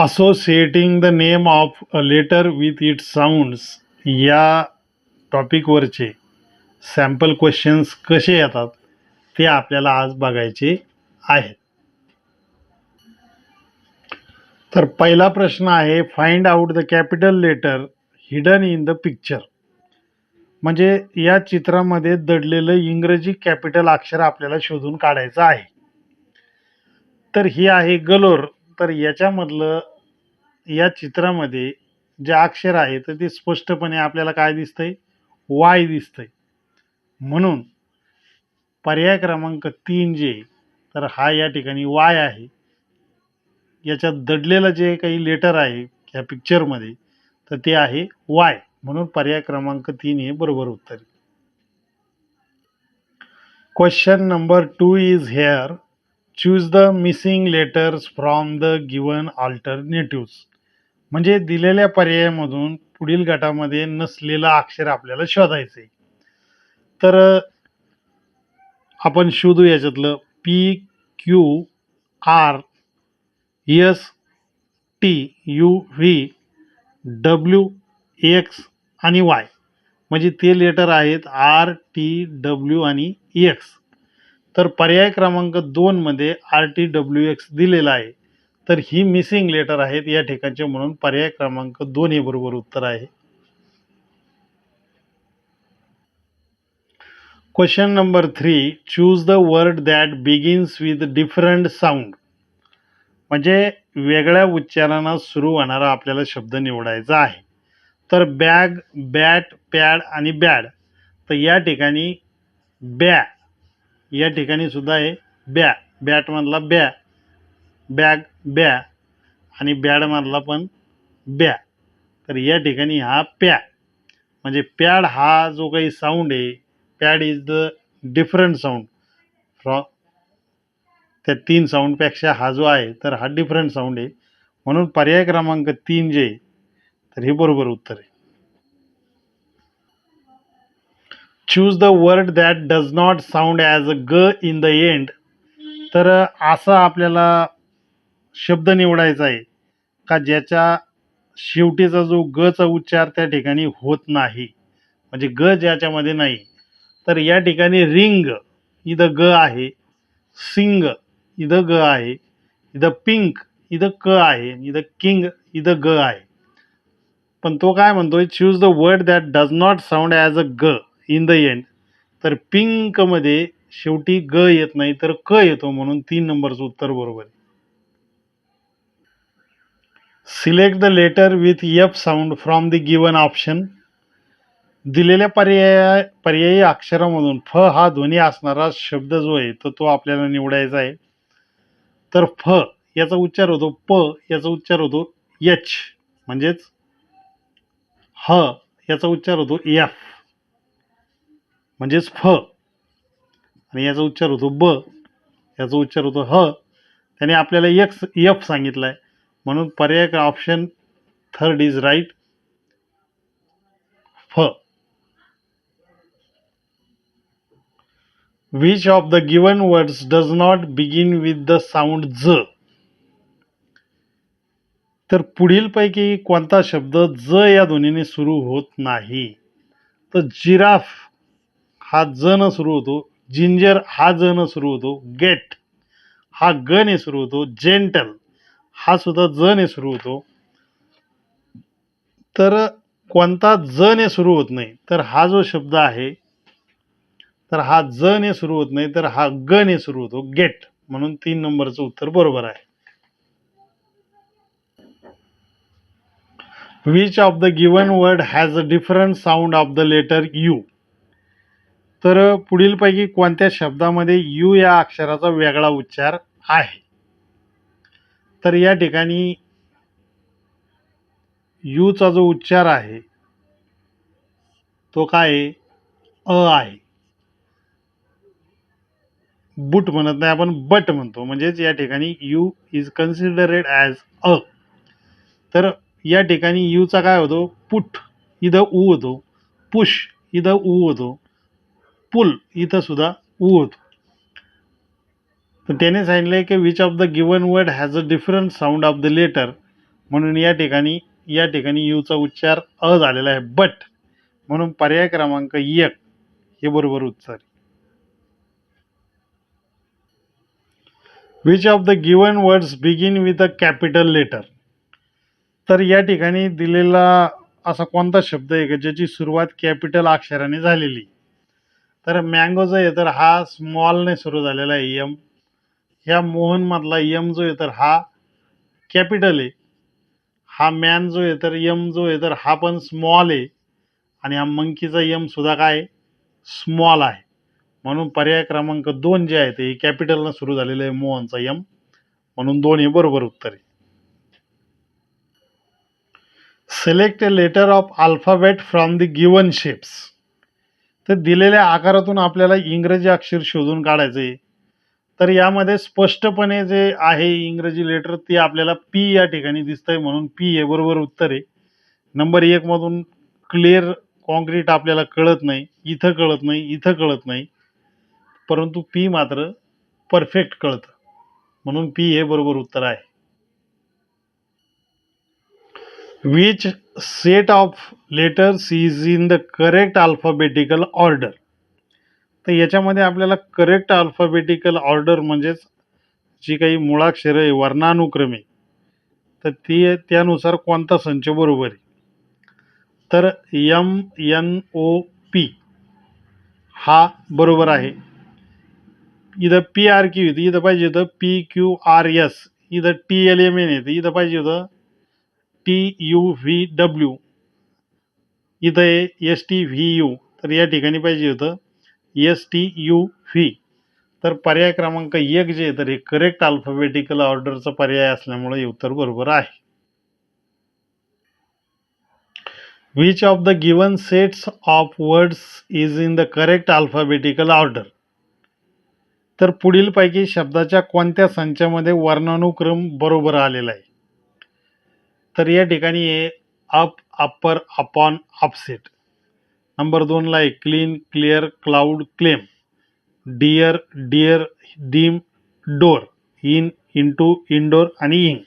Associating the name of a letter with it sounds या टॉपिकवरचे sample questions कसे येतात ते आपल्याला आज बघायचे आहेत. तर पहिला प्रश्न आहे find out the capital letter hidden in the picture म्हणजे या चित्रामध्ये दडलेलं इंग्रजी कॅपिटल अक्षर आपल्याला शोधून काढायचं आहे. तर ही आहे गलोर. तर याच्यामधलं या चित्रामध्ये जे अक्षर आहे तर ते स्पष्टपणे आपल्याला काय दिसतंय? वाय दिसतंय. म्हणून पर्याय क्रमांक तीन जे तर हा या ठिकाणी वाय आहे. याच्यात दडलेलं जे काही लेटर आहे या पिक्चरमध्ये तर ते आहे वाय. म्हणून पर्याय क्रमांक तीन हे बरोबर उत्तर question number two is here choose the missing letters from the given alternatives म्हणजे दिलेल्या पर्यायामधून पुढील गटामध्ये नसलेलं अक्षर आपल्याला शोधायचं आहे तर आपण शोधू याच्यातलं P Q R S T U V W X आणि वाय म्हणजे ते लेटर आहेत आर टी डब्ल्यू आणि एक्स तर पर्याय क्रमांक दोनमध्ये आर टी डब्ल्यू एक्स दिलेला आहे. तर ही मिसिंग लेटर आहेत या ठिकाणचे म्हणून पर्याय क्रमांक दोन हे बरोबर उत्तर आहे. Question number three choose the word that begins with different sound म्हणजे वेगळ्या उच्चारानं सुरू होणारा आपल्याला शब्द निवडायचा आहे. तर बॅग बॅट पॅड आणि बॅड तर या ठिकाणी बॅ या ठिकाणी सुद्धा आहे बॅ बॅटमधला बॅ बॅग ब्या आणि बॅडमधला पण ब्या. तर या ठिकाणी हा प्या. म्हणजे पॅड हा जो काही साऊंड आहे pad is the different sound from त्या तीन साऊंडपेक्षा हा जो आहे तर हा डिफरंट साऊंड आहे. म्हणून पर्याय क्रमांक तीन जे आहे, तर हे बरोबर उत्तर आहे. Choose the word that does not sound as a G in the end तर असा आपल्याला शब्द निवडायचा आहे का ज्याच्या शेवटीचा जो गचा उच्चार त्या ठिकाणी होत नाही? म्हणजे ग ज्याच्यामध्ये नाही तर या ठिकाणी रिंग इथं ग आहे सिंग इथं ग आहे इथं पिंक इथं क आहे इथं किंग इथं ग आहे. पण तो काय म्हणतो choose the word that does not sound as a G in the end तर पिंकमध्ये शेवटी ग येत नाही तर क येतो म्हणून तीन नंबरचं उत्तर बरोबर आहे. Select the letter with F sound from the given option दिलेल्या पर्याय पर्यायी अक्षरामधून फ हा ध्वनी असणारा शब्द जो आहे तर तो आपल्याला निवडायचा आहे. तर फ याचा उच्चार होतो प याचा उच्चार होतो यच म्हणजेच ह याचा उच्चार होतो एफ म्हणजेच फ. आणि याचा उच्चार होतो ब याचा उच्चार होतो ह. त्याने आपल्याला एक्स यफ सांगितलं आहे म्हणून पर्याय ऑप्शन थर्ड इज राईट फ which of the given words does not begin with the sound J तर पुढीलपैकी कोणता शब्द ज या ध्वनीने सुरू होत नाही? तर जिराफ हा ज न सुरू होतो जिंजर हा ज न सुरू होतो गेट हा ग ने सुरू होतो जेंटल हा सुद्धा ज ने सुरू होतो. तर कोणता ज ने सुरू होत नाही तर हा जो शब्द आहे तर हा ज ने सुरू होत नाही तर हा ग ने सुरू होतो. गेट म्हणून तीन नंबरचं उत्तर बरोबर आहे. Which of the given word has a different sound of the letter U तर पुढीलपैकी कोणत्या शब्दामध्ये यू या अक्षराचा वेगळा उच्चार आहे? तर या ठिकाणी यूचा जो उच्चार आहे तो काय आहे? अ आहे. बुट म्हणत नाही आपण बट म्हणतो. म्हणजेच या ठिकाणी U is considered as a. तर या ठिकाणी यूचा काय होतो? पुट इथं ऊ होतो. पुश इथं ऊ होतो. पुल इथं सुद्धा ऊ होतो. तर त्याने सांगितलं आहे की which of the given word has a different sound of the letter म्हणून या ठिकाणी या ठिकाणी यूचा उच्चार अ झालेला आहे. बट म्हणून पर्याय क्रमांक एक हे बरोबर उच्चार which of the given words begin with a capital letter तर या ठिकाणी दिलेला असा कोणता शब्द आहे का ज्याची सुरुवात कॅपिटल अक्षराने झालेली तर मँगोचा आहे तर हा स्मॉलने सुरू झालेला आहे यम ह्या मोहनमधला यम जो आहे तर हा कॅपिटल आहे. हा मॅन जो आहे तर यम जो आहे तर हा पण स्मॉल आहे. आणि हा मंकीचा यम सुद्धा काय स्मॉल आहे. म्हणून पर्याय क्रमांक दोन जे आहे ते कॅपिटलनं सुरू झालेलं आहे मोहनचा यम म्हणून दोन हे बरोबर उत्तर आहे. Select a letter of alphabet from the given shapes तर दिलेल्या आकारातून आपल्याला इंग्रजी अक्षर शोधून काढायचं. आहे तर यामध्ये स्पष्टपणे जे आहे इंग्रजी लेटर ते आपल्याला पी या ठिकाणी दिसतंय म्हणून पी हे बरोबर उत्तर आहे. नंबर एकमधून क्लिअर कॉन्क्रीट आपल्याला कळत नाही इथं कळत नाही इथं कळत नाही. परंतु पी मात्र परफेक्ट कळतं. म्हणून पी हे बरोबर उत्तर आहे. Which set of letters is in the correct alphabetical order तर याच्यामध्ये आपल्याला करेक्ट अल्फाबेटिकल ऑर्डर म्हणजेच जी काही मुळाक्षरं आहे वर्णानुक्रमे तर ती त्यानुसार कोणता संच बरोबर आहे? तर यम एन ओ पी हा बरोबर आहे. इथं पी आर क्यू येतं. इथं पाहिजे होतं पी क्यू आर एस इथं टी एल एम एन येतं. इथं पाहिजे होतं टी यू व्ही डब्ल्यू इथं एस टी व्ही यू तर या ठिकाणी पाहिजे होतं एस टी यू व्ही तर पर्याय क्रमांक एक जे तर हे करेक्ट अल्फाबेटिकल ऑर्डरचा पर्याय असल्यामुळे उत्तर बरोबर आहे. Which of the given sets of words is in the correct alphabetical order तर पुढीलपैकी शब्दाच्या कोणत्या संचामध्ये वर्णानुक्रम बरोबर आलेला आहे? तर या ठिकाणी आहे up upper upon upset number दोनला आहे clean clear cloud claim dear dear deem door in into indoor आणि इंग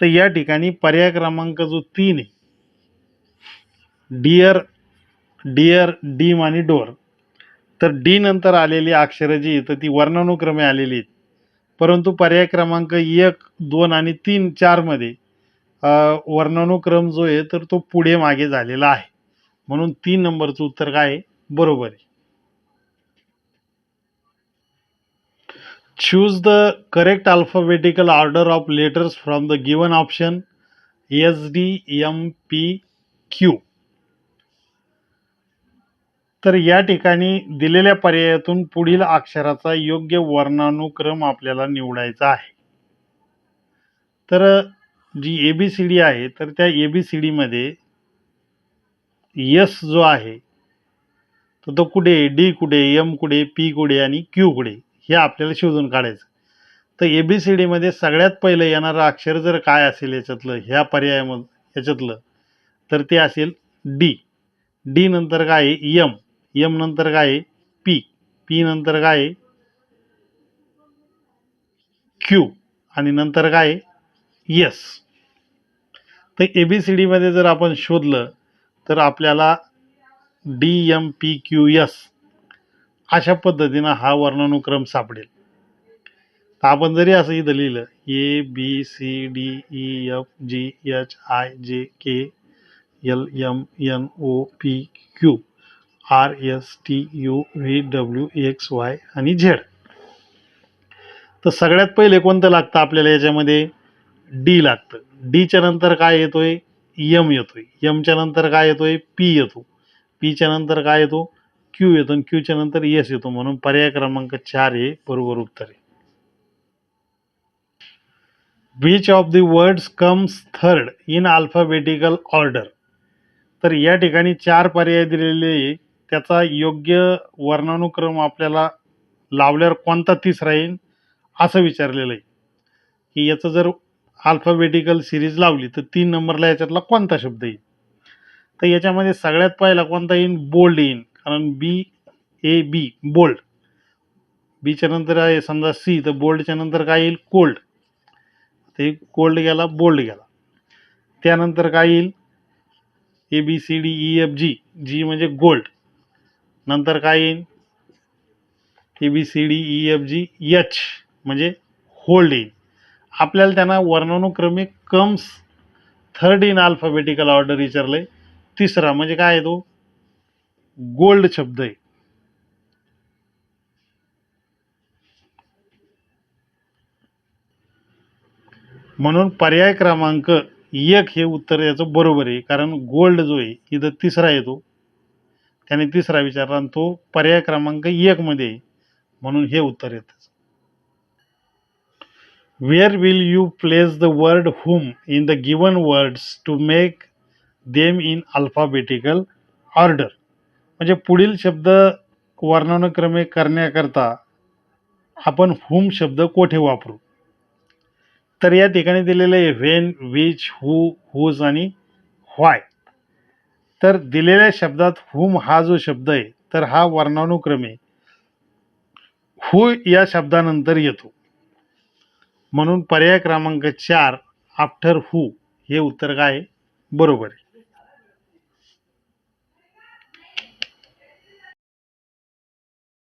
तर या ठिकाणी पर्याय क्रमांक जो तीन आहे डिअर डिअर डीम आणि डोर तर डी नंतर आलेली अक्षरं जी तर ती वर्णानुक्रमे आलेली आहेत. परंतु पर्याय क्रमांक एक दोन आणि तीन चारमध्ये वर्णानुक्रम जो आहे तर तो पुढे मागे झालेला आहे. म्हणून तीन नंबरचं उत्तर काय आहे? बरोबर आहे. Choose the correct alphabetical order of letters from the given option S D M P Q तर या ठिकाणी दिलेल्या पर्यायातून पुढील अक्षराचा योग्य वर्णानुक्रम आपल्याला निवडायचा आहे. तर जी ए बी सी डी आहे तर त्या ए बी सी डीमध्ये यस जो आहे तर तो कुठे डी कुठे एम कुठे पी कुठे आणि क्यू कुठे हे आपल्याला शोधून काढायचं. तर ए बी सी डीमध्ये सगळ्यात पहिलं येणारं अक्षर जर काय असेल याच्यातलं ह्या पर्यायामध्ये याच्यातलं तर ते असेल डी डी नंतर काय आहे? यम यम नंतर काय आहे? पी पी नंतर काय आहे? क्यू आणि नंतर काय आहे? यस तर ए बी सी डीमध्ये जर आपण शोधलं तर आपल्याला D M P Q S अशा पद्धतीनं हा वर्णानुक्रम सापडेल. तर आपण जरी असं इथं लिहिलं A B C D E F G H I J K L M N O P Q R S T U V W X Y आणि झेड तर सगळ्यात पहिले कोणतं लागतं आपल्याला याच्यामध्ये? डी लागतं. डीच्या नंतर काय येतोय? यम येतोय. यमच्या नंतर काय येतोय? पी येतो. पीच्या नंतर काय येतो? क्यू येतो आणि क्यूच्या नंतर एस येतो म्हणून पर्याय क्रमांक चार हे बरोबर उत्तर आहे. Which of the words comes third in alphabetical order तर या ठिकाणी चार पर्याय दिलेले आहे. त्याचा योग्य वर्णानुक्रम आपल्याला लावल्यावर कोणता तिसरा येईन असं विचारलेलं आहे. की याचं जर अल्फाबेटिकल सिरीज लावली तर तीन नंबरला याच्यातला कोणता शब्द येईल? तर याच्यामध्ये सगळ्यात पहिला कोणता येईल? बोल्ड येईल. कारण बी ए बी बोल्ड बीच्या नंतर आहे समजा सी तर बोल्डच्या नंतर काय येईल? कोल्ड ते कोल्ड गेला बोल्ड गेला. त्यानंतर काय येईल? A B C D E F G G म्हणजे गोल्ड नंतर काय येईल? A B C D E F G H म्हणजे होल्ड येईल. आपल्याला त्यांना वर्णानुक्रमिक comes third in alphabetical order विचारलंय. तिसरा म्हणजे काय आहे तो? गोल्ड शब्द आहे. म्हणून पर्याय क्रमांक एक हे उत्तर याचं बरोबर आहे. कारण गोल्ड जो आहे इथं तिसरा येतो. त्याने तिसरा विचारला आणि तो पर्याय क्रमांक एकमध्ये आहे. म्हणून हे उत्तर येतं. Where will you place the word whom in the given words to make them in alphabetical order म्हणजे पुढील शब्द वर्णानुक्रमे करण्याकरता आपण हुम शब्द कोठे वापरू? तर या ठिकाणी दिलेलं आहे व्हेन विच हू हुज आणि व्हाय तर दिलेल्या शब्दात हुम हा जो शब्द आहे तर हा वर्णानुक्रमे हू या शब्दानंतर येतो. म्हणून पर्याय क्रमांक चार आफ्टर हू हे उत्तर काय बरोबर आहे.